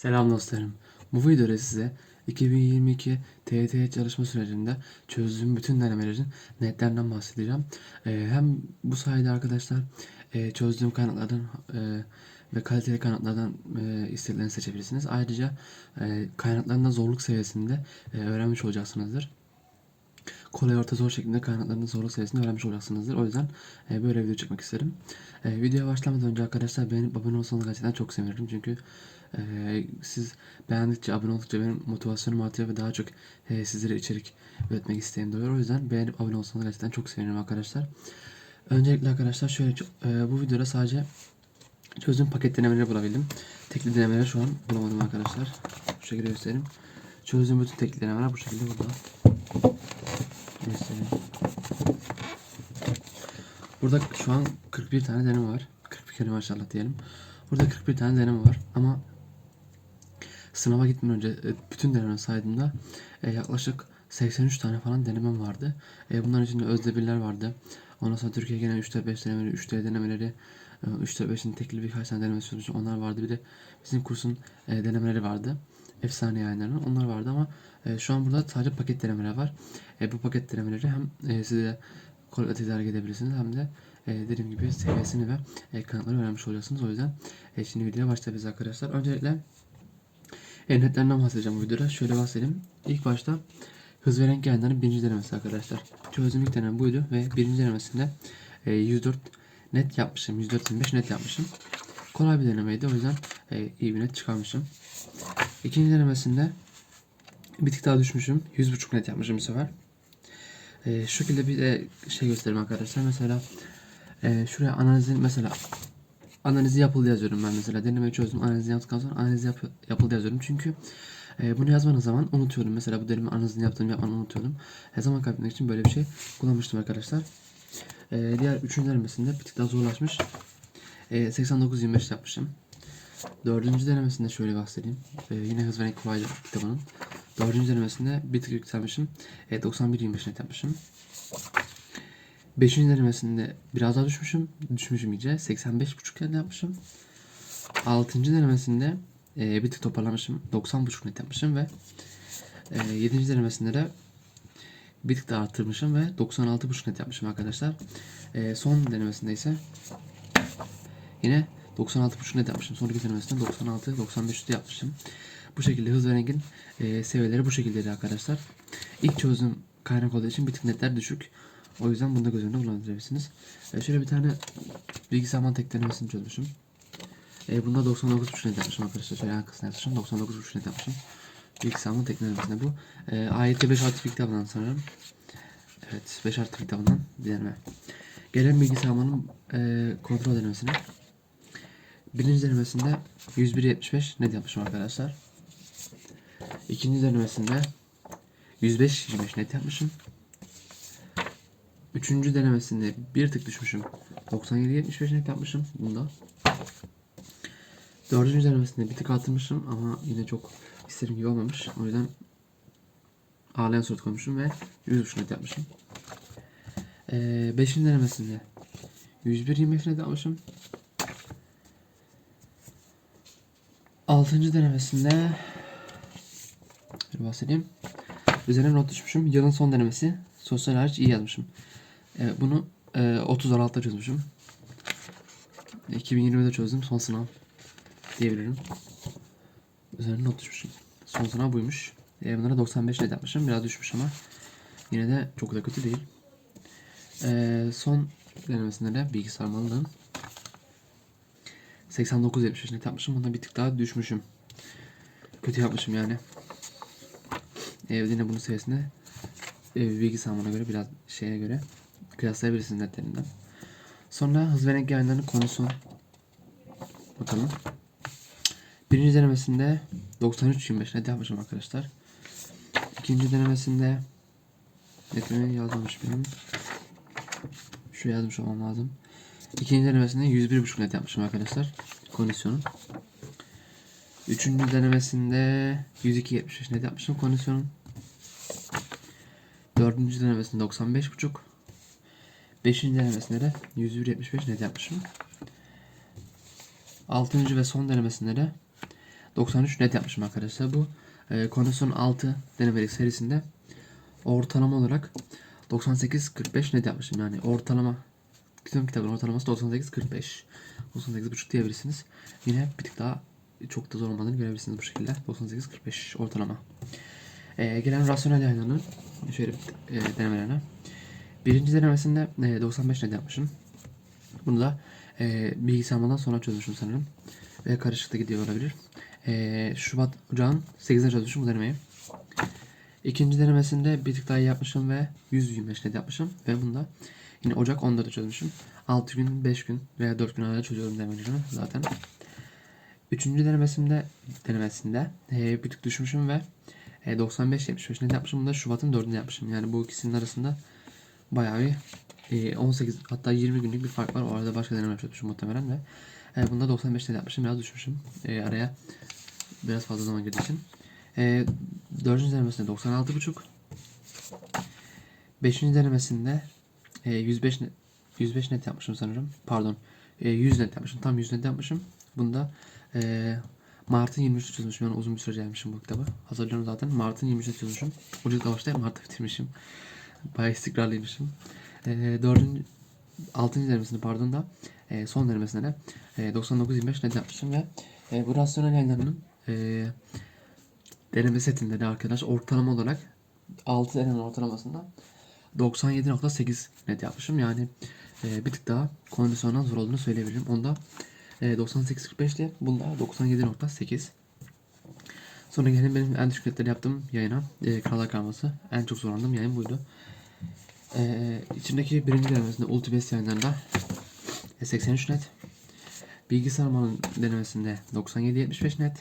Selam dostlarım. Bu videoda size 2022 TYT çalışma sürecinde çözdüğüm bütün denemelerin netlerinden bahsedeceğim. Ee, hem bu sayede arkadaşlar e, çözdüğüm kaynaklardan e, ve kaliteli kaynaklardan e, istediklerini seçebilirsiniz. Ayrıca e, kaynakların da zorluk seviyesinde e, öğrenmiş olacaksınızdır. Kolay orta zor şeklinde kaynakların zorluk seviyesinde öğrenmiş olacaksınızdır. O yüzden e, böyle video çekmek isterim. E, videoya başlamadan önce arkadaşlar beğenip abone olsanız gerçekten çok sevinirim. Çünkü siz beğendikçe, abone oldukça benim motivasyonum artıyor ve daha çok e, sizlere içerik üretmek isteğim doğuyor. O yüzden beğenip abone olsanız gerçekten çok sevinirim arkadaşlar. Öncelikle arkadaşlar şöyle e, bu videoda sadece çözdüğüm paket denemeleri bulabildim. Tekli denemeleri şu an bulamadım arkadaşlar. Bu şekilde göstereyim. Çözdüğüm bütün tekli denemeler bu şekilde burada. Göstereyim. Burada şu an 41 tane deneme var. 41 kere maşallah diyelim. Burada 41 tane deneme var ama sınava gitmeden önce e, bütün deneme saydığımda e, yaklaşık 83 tane falan denemem vardı. E, bunların içinde özdebirler vardı. Ondan sonra Türkiye genel 3'te 5 denemeleri, 3'te denemeleri, 3'te 5'in tekli birkaç tane deneme sonucu onlar vardı. Bir de bizim kursun e, denemeleri vardı. Efsane yayınlarının onlar vardı ama e, şu an burada sadece paket denemeler var. E, bu paket denemeleri hem e, size kolay tedarik edebilirsiniz hem de e, dediğim gibi seviyesini ve e, kanıtları öğrenmiş olacaksınız. O yüzden e, şimdi videoya başlayabiliriz arkadaşlar. Öncelikle e, netlerinden bahsedeceğim bu videoda. Şöyle bahsedeyim. İlk başta hız ve renk yayınlarının birinci denemesi arkadaşlar. Çözüm ilk denemem buydu ve birinci denemesinde e, 104 net yapmışım. 104.25 net yapmışım. Kolay bir denemeydi. O yüzden e, iyi bir net çıkarmışım. İkinci denemesinde bir tık daha düşmüşüm. 100.5 net yapmışım bu sefer. E, şu şekilde bir de şey göstereyim arkadaşlar. Mesela e, şuraya analizin mesela analizi yapıldı yazıyorum ben mesela. Denemeyi çözdüm. Analizi yaptıktan sonra analizi yap, yapıldı yazıyorum. Çünkü e, bunu yazmanız zaman unutuyorum. Mesela bu deneme analizini yaptığımı yapmanı unutuyordum. Her zaman kaybetmek için böyle bir şey kullanmıştım arkadaşlar. E, diğer üçüncü denemesinde bir tık daha zorlaşmış. E, 89-25 yapmışım. Dördüncü denemesinde şöyle bahsedeyim. E, yine Hız ve Renk Kolaylık kitabının. Dördüncü denemesinde bir tık yükselmişim. E, 91-25 net yapmışım. Beşinci denemesinde biraz daha düşmüşüm. Düşmüşüm iyice. 85.5 net yapmışım. Altıncı denemesinde e, bir tık toparlamışım. 90.5 net yapmışım ve e, yedinci denemesinde de bir tık daha arttırmışım ve 96.5 net yapmışım arkadaşlar. E, son denemesinde ise yine 96.5 net yapmışım. Son iki denemesinde 96 95 yapmışım. Bu şekilde hız ve rengin e, seviyeleri bu şekildeydi arkadaşlar. İlk çözüm kaynak olduğu için bir tık netler düşük. O yüzden bunu da göz önünde bulundurabilirsiniz. E, şöyle bir tane bilgisayar mantık denemesini çözmüşüm. E, bunda 99.5 net yapmışım arkadaşlar. Şöyle arkasına yapmışım. 99.5 net yapmışım. Bilgisayar mantık denemesinde bu. E, AYT 5 artı bir kitabından sanırım. Evet 5 artı bir kitabından bir deneme. Gelen bilgisayarmanın e, kontrol denemesine. Birinci denemesinde 101.75 net yapmışım arkadaşlar. İkinci denemesinde 105.25 net yapmışım. Üçüncü denemesinde bir tık düşmüşüm. 97-75 net yapmışım bunda. Dördüncü denemesinde bir tık arttırmışım ama yine çok istediğim gibi olmamış. O yüzden ağlayan surat koymuşum ve 100 net yapmışım. Ee, beşinci denemesinde 101-25 net yapmışım. Altıncı denemesinde bir bahsedeyim. Üzerine not düşmüşüm. Yılın son denemesi. Sosyal hariç iyi yazmışım. Ee, bunu e, 30-16'da çözmüşüm. 2020'de çözdüm. Son sınav diyebilirim. Üzerine not düşmüşüm. Son sınav buymuş. E, bunlara 95 net yapmışım. Biraz düşmüş ama yine de çok da kötü değil. E, son denemesinde de bilgisayar malının 89-75 net yapmışım. Bunda bir tık daha düşmüşüm. Kötü yapmışım yani. Evde yine bunun seviyesinde e, bilgi sağlamana göre biraz şeye göre kıyaslayabilirsiniz netlerinden. Sonra hız ve renk yayınlarının konusu bakalım. Birinci denemesinde 93-25 net yapmışım arkadaşlar. İkinci denemesinde netimi yazmamış benim. Şu yazmış olmam lazım. İkinci denemesinde 101.5 net yapmışım arkadaşlar. Kondisyonun. Üçüncü denemesinde 102.75 net yapmışım kondisyonun. Dördüncü denemesinde 95.5. Beşinci denemesinde de 101.75 net yapmışım. Altıncı ve son denemesinde de 93 net yapmışım arkadaşlar. Bu e, kondisyon 6 denemelik serisinde ortalama olarak 98-45 net yapmışım. Yani ortalama tüm kitabın ortalaması 98-45. 98,5 diyebilirsiniz. Yine bir tık daha çok da zor olmadığını görebilirsiniz bu şekilde. 98-45 ortalama. E, gelen rasyonel yayınlarının şöyle e, denemelerine. Birinci denemesinde e, 95 net yapmışım. Bunu da e, bilgisayarmadan sonra çözmüşüm sanırım. Ve karışık da gidiyor olabilir. E, Şubat Ocağın 8'ine çözmüşüm bu denemeyi. İkinci denemesinde bir tık daha iyi yapmışım ve 125 net yapmışım. Ve bunda yine Ocak 14'te çözmüşüm. 6 gün, 5 gün veya 4 gün arada çözüyorum demelerimi zaten. Üçüncü denemesinde denemesinde e, bir tık düşmüşüm ve e, 95-75 net yapmışım. Bunu da Şubat'ın 4'ünde yapmışım. Yani bu ikisinin arasında bayağı bir e, 18 hatta 20 günlük bir fark var. O arada başka deneme yapmışım muhtemelen de. E, bunda 95 net yapmışım. Biraz düşmüşüm. E, araya biraz fazla zaman girdiği için. E, dördüncü denemesinde 96,5 Beşinci denemesinde e, 105 net, 105 net yapmışım sanırım. Pardon. E, 100 net yapmışım. Tam 100 net yapmışım. Bunda e, Mart'ın 23'ü çözmüşüm. Yani uzun bir süre gelmişim bu kitabı. Hazırlıyorum zaten. Mart'ın 23'ü çözmüşüm. Ocak'ta başlayıp Mart'ta bitirmişim. Bayağı istikrarlıymışım. E, dördüncü, altıncı denemesinde pardon da e, son denemesinde de e, 99-25 net yapmışım ve e, bu rasyonel yayınlarının e, deneme setinde de arkadaş ortalama olarak 6 deneme ortalamasında 97.8 net yapmışım. Yani e, bir tık daha kondisyondan zor olduğunu söyleyebilirim. Onda e, 98.45 diye bunda 97.8 Sonra gelelim benim en düşük netleri yaptığım yayına. E, Krallar Karması. En çok zorlandığım yayın buydu. E, içindeki birinci denemesinde Ultibest yayınlarında e, 83 net. Bilgisayar Armanın denemesinde 97-75 net.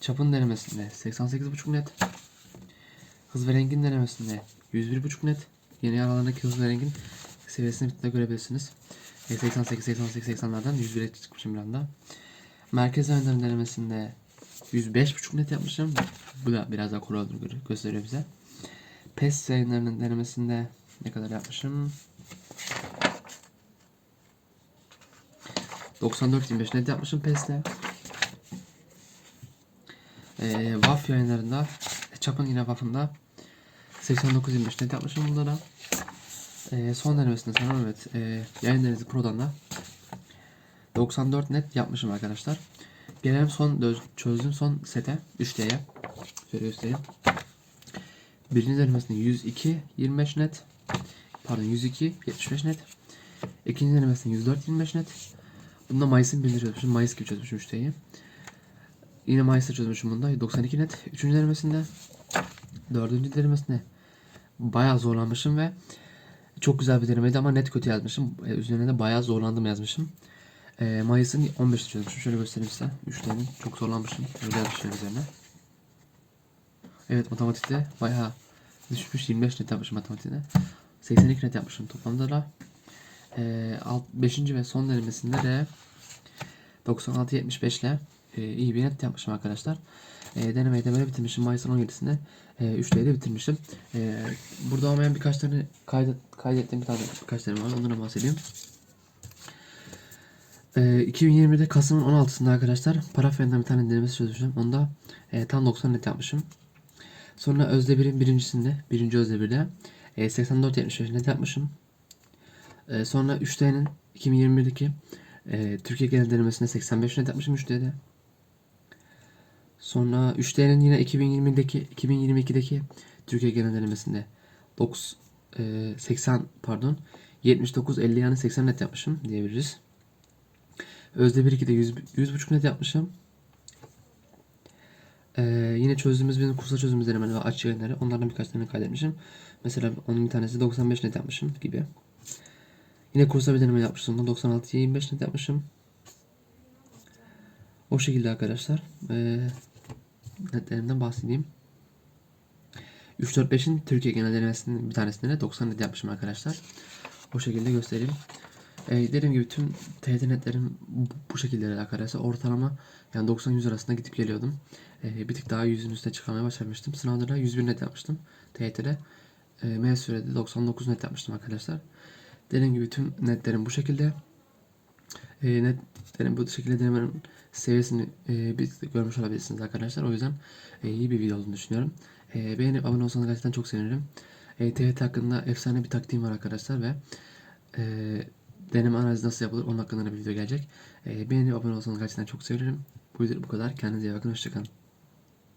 Çapın denemesinde 88.5 net. Hız ve rengin denemesinde 101.5 net. Yeni aralarındaki hız ve rengin seviyesini de görebilirsiniz. E, 88 88 80'lerden 101'e çıkmışım bir anda. Merkez oyunların denemesinde 105.5 net yapmışım. Bu da biraz daha kolay olduğunu gö- gösteriyor bize. PES yayınlarının denemesinde ne kadar yapmışım? 94-25 net yapmışım PES'le. Ee, WAF yayınlarında Çapın yine WAF'ında 89-25 net yapmışım bunda da. Ee, son denemesinde sanırım evet. E, yayın denezi Pro'dan da 94 net yapmışım arkadaşlar. Gelelim son çözdüğüm son sete 3D'ye. Şöyle göstereyim. Birinci denemesinde 102 25 net. Pardon 102 75 net. İkinci denemesinde 104 25 net. Bunda Mayıs'ın birini çözmüşüm. Mayıs gibi çözmüşüm 3D'yi. Yine Mayıs'ta çözmüşüm bunda. 92 net. Üçüncü denemesinde. Dördüncü denemesinde bayağı zorlanmışım ve çok güzel bir denemeydi ama net kötü yazmışım. Ee, üzerine de bayağı zorlandım yazmışım. Ee, Mayıs'ın 15'te çözmüşüm. Şöyle göstereyim size. 3'lerin çok zorlanmışım. Öyle yazmışım üzerine. Evet matematikte bayağı düşmüş. 25 net yapmışım matematikte. 82 net yapmışım toplamda da. Ee, 5. ve son denemesinde de 96-75 ile e, iyi bir net yapmışım arkadaşlar. E, denemeyi de böyle bitirmişim. Mayıs'ın 17'sinde e, 3 de bitirmişim. E, burada olmayan birkaç tane kaydet, kaydettiğim bir tane birkaç tane var. Ondan bahsedeyim. E, 2020'de Kasım'ın 16'sında arkadaşlar Parafyan'dan bir tane denemesi çözmüşüm. Onda e, tam 90 net yapmışım. Sonra Özdebir'in birincisinde, birinci Özdebir'de e, 84-75 net yapmışım. E, sonra 3D'nin 2021'deki e, Türkiye genel denemesinde 85 net yapmışım 3D'de. Sonra 3D'nin yine 2020'deki 2022'deki Türkiye genel denemesinde 9 e, 80 pardon 79 50 yani 80 net yapmışım diyebiliriz. Özdemir 2'de 100 100.5 net yapmışım. Ee, yine çözdüğümüz bizim kursa çözdüğümüz denemeler ve açı yayınları onlardan birkaç tane kaydetmişim. Mesela onun bir tanesi 95 net yapmışım gibi. Yine kursa bir deneme yapmışım. 96'ya 25 net yapmışım. O şekilde arkadaşlar. Ee, netlerimden bahsedeyim. 3-4-5'in Türkiye genel denemesinin bir tanesinde de 90 net yapmışım arkadaşlar. O şekilde göstereyim. Ee, dediğim gibi tüm TYT netlerim bu, şekilde arkadaşlar. Ortalama yani 90-100 arasında gidip geliyordum. Ee, bir tık daha 100'ün üstüne çıkarmaya başarmıştım. Sınavda da 101 net yapmıştım. TYT'de. E, M sürede 99 net yapmıştım arkadaşlar. Dediğim gibi tüm netlerim bu şekilde. e, net yani bu şekilde denemenin seviyesini e, de görmüş olabilirsiniz arkadaşlar. O yüzden e, iyi bir video olduğunu düşünüyorum. E, beğenip abone olsanız gerçekten çok sevinirim. E, TYT hakkında efsane bir taktiğim var arkadaşlar ve e, deneme analizi nasıl yapılır onun hakkında da bir video gelecek. E, beğenip abone olsanız gerçekten çok sevinirim. Bu video bu kadar. Kendinize iyi bakın. Hoşçakalın.